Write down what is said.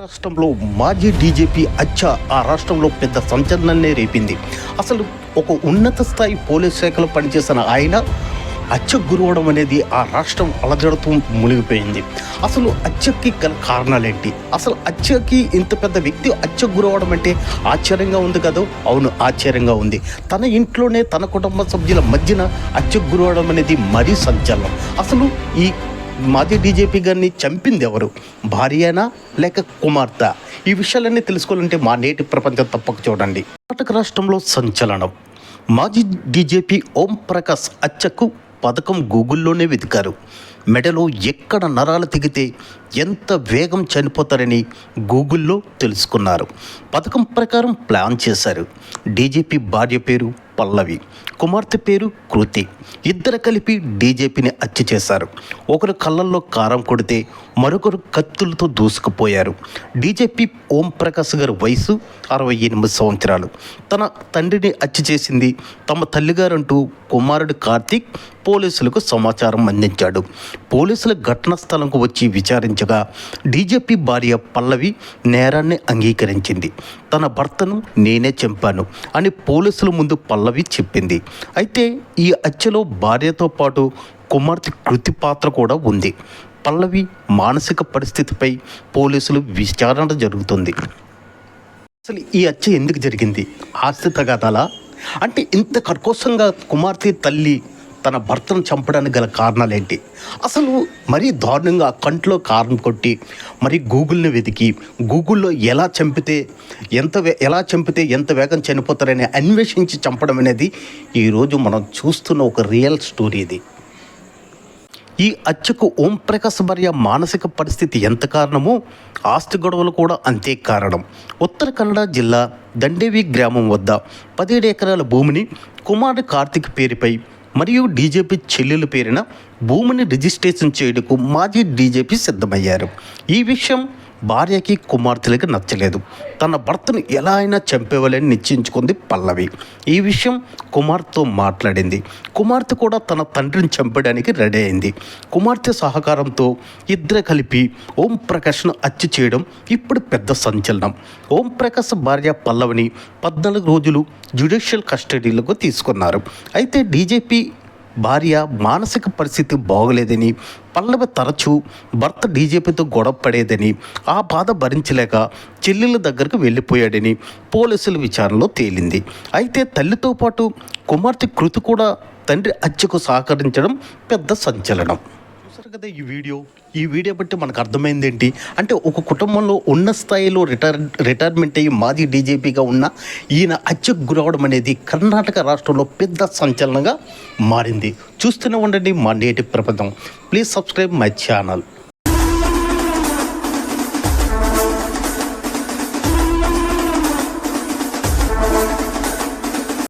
రాష్ట్రంలో మాజీ డీజీపీ అచ్చా ఆ రాష్ట్రంలో పెద్ద సంచలనాన్నే రేపింది. అసలు ఒక ఉన్నత స్థాయి పోలీస్ శాఖలో పనిచేసిన ఆయన అచ్చ గురవడం అనేది ఆ రాష్ట్రం అలజడతూ మునిగిపోయింది. అసలు అచ్చకి గల కారణాలేంటి? అసలు అచ్చకి ఇంత పెద్ద వ్యక్తి అచ్చ గురవడం అంటే ఆశ్చర్యంగా ఉంది కదా? అవును ఆశ్చర్యంగా ఉంది. తన ఇంట్లోనే తన కుటుంబ సభ్యుల మధ్యన అచ్చ గురవడం అనేది మరీ సంచలనం. అసలు ఈ మాజీ డీజేపీ గారిని చంపింది ఎవరు భార్యనా లేక కుమార్తె? ఈ విషయాలన్నీ తెలుసుకోవాలంటే మా నేటి ప్రపంచం తప్పక చూడండి. కర్ణాటక రాష్ట్రంలో సంచలనం. మాజీ డీజేపీ ఓం ప్రకాష్ అచ్చకు పథకం గూగుల్లోనే వెతికారు. మెడలో ఎక్కడ నరాలు తెగితే ఎంత వేగం చనిపోతారని గూగుల్లో తెలుసుకున్నారు. పథకం ప్రకారం ప్లాన్ చేశారు. డీజీపీ భార్య పేరు పల్లవి. కుమార్తె పేరు కృతి. ఇద్దరు కలిపి డీజేపీని హత్య చేశారు. ఒకరు కళ్ళల్లో కారం కొడితే మరొకరు కత్తులతో దూసుకుపోయారు. డీజేపీ ఓం ప్రకాష్ గారి వయసు అరవై ఎనిమిది సంవత్సరాలు. తన తండ్రిని హత్య చేసింది తమ తల్లిగారంటూ కుమారుడు కార్తీక్ పోలీసులకు సమాచారం అందించాడు. పోలీసులు ఘటనా స్థలంకు వచ్చి విచారించగా డీజేపీ భార్య పల్లవి నేరాన్ని అంగీకరించింది. తన భర్తను నేనే చంపాను అని పోలీసుల ముందు పల్లవి పల్లవి చెప్పింది. అయితే ఈ హత్యలో భార్యతో పాటు కుమార్తె కృతి పాత్ర కూడా ఉంది. పల్లవి మానసిక పరిస్థితిపై పోలీసులు విచారణ జరుగుతుంది. అసలు ఈ హత్య ఎందుకు జరిగింది? ఆస్తి తగాదాలా? అంటే ఇంత కర్కోశంగా కుమార్తె తల్లి తన భర్తను చంపడానికి గల కారణాలు ఏంటి అసలు మరీ దారుణంగా కంట్లో కారణం కొట్టి మరి గూగుల్ని వెతికి గూగుల్లో ఎలా చంపితే ఎంత వే- ఎలా చంపితే ఎంత వేగం చనిపోతారని అన్వేషించి చంపడం అనేది ఈరోజు మనం చూస్తున్న ఒక రియల్ స్టోరీ ఇది. ఈ హత్యకు ఓం ప్రకాశ్ భార్య మానసిక పరిస్థితి ఎంత కారణమో ఆస్తి గొడవలు కూడా అంతే కారణం. ఉత్తర కన్నడ జిల్లా దండేవి గ్రామం వద్ద పదిహేడు ఎకరాల భూమిని కుమారుడు కార్తిక్ పేరుపై మరియు డీజేపీ చెల్లెల పేరున భూమిని రిజిస్ట్రేషన్ చేయడకు మాజీ డీజేపీ సిద్ధమయ్యారు. ఈ విషయం భార్యకి కుమార్తెలకి నచ్చలేదు. తన భర్తను ఎలా అయినా చంపేవాలని నిశ్చయించుకుంది పల్లవి. ఈ విషయం కుమార్తెతో మాట్లాడింది. కుమార్తె కూడా తన తండ్రిని చంపడానికి రెడీ అయింది. కుమార్తె సహకారంతో ఇద్దరు కలిపి ఓం ప్రకాష్ను హత్య చేయడం ఇప్పుడు పెద్ద సంచలనం. ఓం ప్రకాష్ భార్య పల్లవిని పద్నాలుగు రోజులు జ్యుడిషియల్ కస్టడీలకు తీసుకున్నారు. అయితే డీజీపీ భార్య మానసిక పరిస్థితి బాగోలేదని పల్లవి తరచూ భర్త డీజేపీతో గొడవ పడేదని ఆ బాధ భరించలేక చెల్లెల దగ్గరకు వెళ్ళిపోయాడని పోలీసుల విచారణలో తేలింది. అయితే తల్లితో పాటు కుమార్తె కృతి కూడా తండ్రి హత్యకు సహకరించడం పెద్ద సంచలనం. కదా ఈ వీడియో? ఈ వీడియో బట్టి మనకు అర్థమైంది ఏంటి అంటే ఒక కుటుంబంలో ఉన్న స్థాయిలో రిటైర్ రిటైర్మెంట్ అయ్యి మాజీ డీజీపీగా ఉన్న ఈయన హత్యకు గురవడం అనేది కర్ణాటక రాష్ట్రంలో పెద్ద సంచలనంగా మారింది. చూస్తూనే ఉండండి మా నేటి ప్రపంచం. Please subscribe my channel.